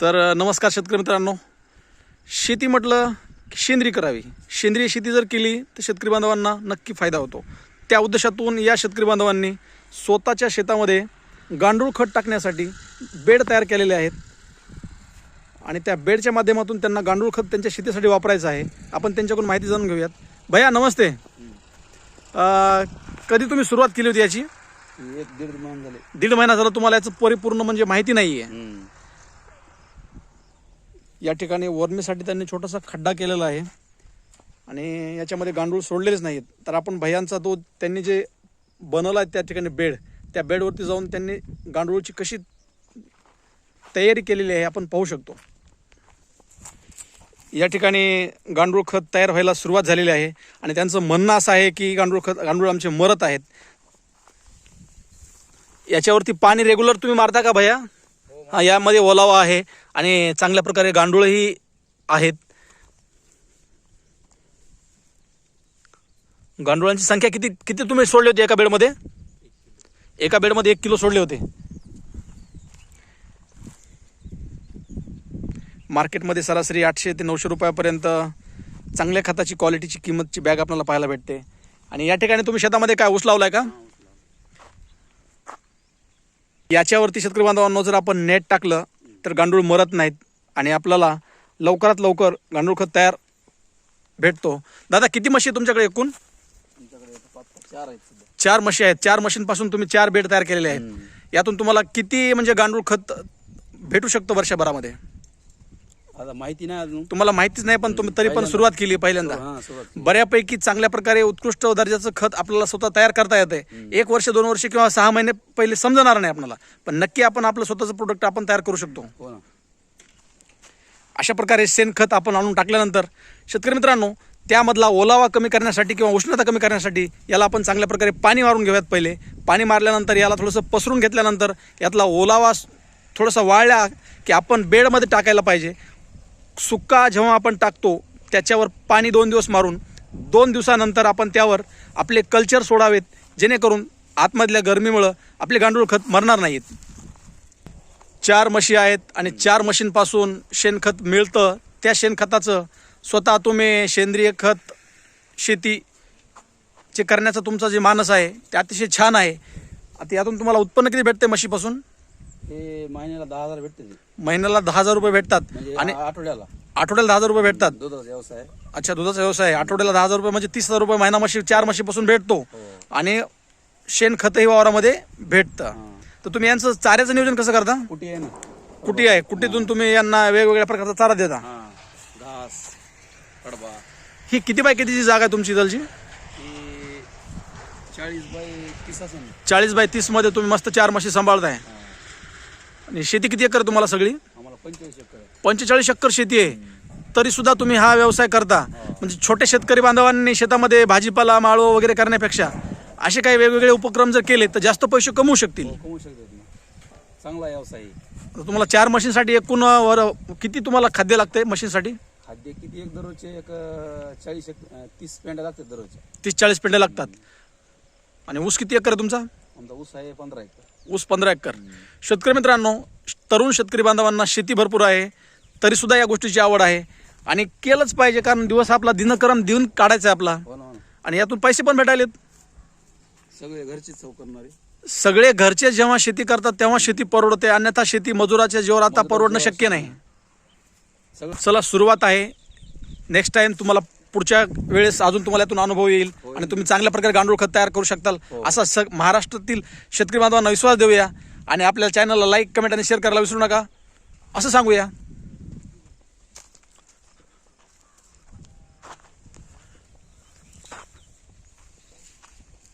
तर नमस्कार शेतकरी मित्रांनो. शेती म्हटलं की सेंद्रिय करावी. सेंद्रिय शेती जर केली तर शेतकरी बांधवांना नक्की फायदा होतो. त्या उद्देशातून या शेतकरी बांधवांनी स्वतःच्या शेतामध्ये गांडूळ खत टाकण्यासाठी बेड तयार केलेले आहेत. आणि त्या बेडच्या माध्यमातून त्यांना गांडूळ खत त्यांच्या शेतीसाठी वापरायचं आहे. आपण त्यांच्याकडून माहिती जाणून घेऊयात. भैया नमस्ते. कधी तुम्ही सुरुवात केली होती याची? एक दीड महिने झाले. दीड महिना झाला तुम्हाला याचं परिपूर्ण म्हणजे माहिती नाही आहे या ठिकाणी वरणीसाठी त्यांनी छोटासा खड्डा केलेला आहे. आणि याच्यामध्ये गांडूळ सोडलेलेच नाहीत. तर आपण भयांचा तो त्यांनी जे बनवला आहे त्या ठिकाणी बेड त्या बेडवरती जाऊन त्यांनी गांडूळची कशी तयारी केलेली आहे आपण पाहू शकतो. या ठिकाणी गांडूळ खत तयार व्हायला सुरुवात झालेली आहे. आणि त्यांचं म्हणणं असं आहे की गांडूळ खत गांडूळ आमचे मरत आहेत. याच्यावरती पाणी रेग्युलर तुम्ही मारता का भैया? हां यामध्ये ओलावा आहे आणि चांगल्या प्रकारे गांडूळही आहेत. गांडुळांची संख्या किती किती तुम्ही सोडले होते एका बेडमध्ये? एका बेडमध्ये एक किलो सोडले होते. मार्केटमध्ये सरासरी आठशे ते नऊशे रुपयापर्यंत चांगल्या खताची क्वालिटीची किंमतची बॅग आपल्याला पाहायला भेटते. आणि या ठिकाणी तुम्ही शेतामध्ये काय ऊस लावलाय का? याच्यावरती शेतकरी बांधवांनो जर आपण नेट टाकलं तर गांडूळ मरत नाहीत आणि आपल्याला लवकरात लवकर गांडूळ खत तयार भेटतो. दादा किती आहे तुमच्याकडे एकूण? चार आहेत सध्या चार म्हशी आहेत. चार म्हशींपासून तुम्ही चार बेड तयार केलेले आहेत. यातून तुम्हाला किती म्हणजे गांडूळ खत भेटू शकतो वर्षभरामध्ये? आता माहिती नाही अजून. तुम्हाला माहितीच नाही पण तुम्ही तरी पण पहिल्यांदा. सुरुवात केली पहिल्यांदा. हा सुरुवात बऱ्यापैकी चांगल्या प्रकारे उत्कृष्ट दर्जाचं खत आपल्याला स्वतः तयार करता येते एक वर्ष दोन वर्ष किंवा सहा महिने पहिले समजणार नाही आपल्याला. पण नक्की आपण आपलं स्वतःचं प्रोडक्ट आपण तयार करू शकतो. हो ना. अशा प्रकारे शेणखत आपण आणून टाकल्यानंतर शेतकरी मित्रांनो त्यामधला ओलावा कमी करण्यासाठी किंवा उष्णता कमी करण्यासाठी याला आपण चांगल्या प्रकारे पाणी मारून घेऊयात पहिले. पाणी मारल्यानंतर याला थोडंसं पसरून घेतल्यानंतर यातला ओलावा स- थोडासा वाळला की आपण बेडमध्ये टाकायला पाहिजे. सुक्का जेव्हा आपण टाकतो त्याच्यावर पाणी दोन दिवस मारून दोन दिवसानंतर आपण त्यावर आपले कल्चर सोडावेत जेणेकरून आतमधल्या गरमीमुळं आपले गांडूळ खत मरणार नाहीत. चार म्हशी आहेत आणि चार म्हशींपासून शेणखत मिळतं. त्या शेणखताचं स्वतः तुम्ही सेंद्रिय खत शेती जे करण्याचा तुमचा जे मानस आहे ते अतिशय छान आहे. आता यातून तुम्हाला उत्पन्न किती भेटते म्हशीपासून हे महिन्याला दहा हजार भेटते ते. महिन्याला दहा हजार रुपये भेटतात. म्हणजे आणि आ- आठवड्याला. आठवड्याला दहा हजार रुपये भेटतात. दुधाचा व्यवसाय. अच्छा दुधाचा व्यवसाय. आहे. आठवड्याला दहा हजार रुपये म्हणजे तीस हजार रुपये महिना म्हशी चार म्हशीपासून भेटतो. हो. आणि शेणखतही वावरामध्ये भेटतं. हा. तर तुम्ही यांचं चाऱ्याचं नियोजन कसं करता? कुठे आहे ना? कुठी आहे? कुठीतून तुम्ही यांना वेगवेगळ्या प्रकारचा चारा देता? हा. घास कडबा. ही किती बाय कितीची जागा आहे तुमची हे चाळीस बाय तीस असेल. ना. चाळीस बाय तीसमध्ये तुम्ही मस्त चार म्हशी सांभाळताय. आणि शेती किती एकर तुम्हाला सगळी? आम्हाला पंचेचाळीस एकर आहे. पंचेचाळीस एकर शेती आहे. तरी सुद्धा तुम्ही हा व्यवसाय करता. म्हणजे छोटे शेतकरी बांधवांनी शेतामध्ये भाजीपाला माळव वगैरे करण्यापेक्षा असे काही वेगवेगळे उपक्रम जर केले तर जास्त पैसे कमवू शकतील. हो कमवू ना. चांगला व्यवसाय आहे. आता तुम्हाला चार मशीनसाठी एकूण वर- किती तुम्हाला खाद्य लागते मशीनसाठी? खाद्य किती एक दररोजचे? एक अं, चाळीस एक अं, तीस पेंड्या लागतात दररोजच्या तीस चाळीस पेंड्या लागतात. आणि ऊस किती एकर आहे तुमचा? आमचा ऊस आहे पंधरा एकर. ऊस पंधरा एकर. शेतकरी मित्रांनो तरुण शेतकरी बांधवांना शेती भरपूर आहे तरी सुद्धा या गोष्टीची आवड आहे. आणि केलंच पाहिजे कारण दिवस आपला दिनक्रम देऊन काढायचा आहे आपला. हो हो आणि यातून पैसे पण भेटायलेत. सगळे घरचीच चव करणारे. सगळे घरचे जेव्हा शेती करतात तेव्हा शेती परवडते. अन्यथा शेती मजुराच्या जीवावर आता परवडणं शक्य नाही. चला सुरुवात आहे. नेक्स्ट टाइम तुम्हाला पुढच्या वेळेस अजून तुम्हाला यातून अनुभव येईल होईल. आणि तुम्ही चांगल्या प्रकारे गांडूळ खत तयार करू शकताल हो. असा स महाराष्ट्रातील शेतकरी बांधवांना विश्वास देऊया आणि आपल्या चॅनलला लाईक कमेंट आणि शेअर करायला विसरू नका असं सांगूया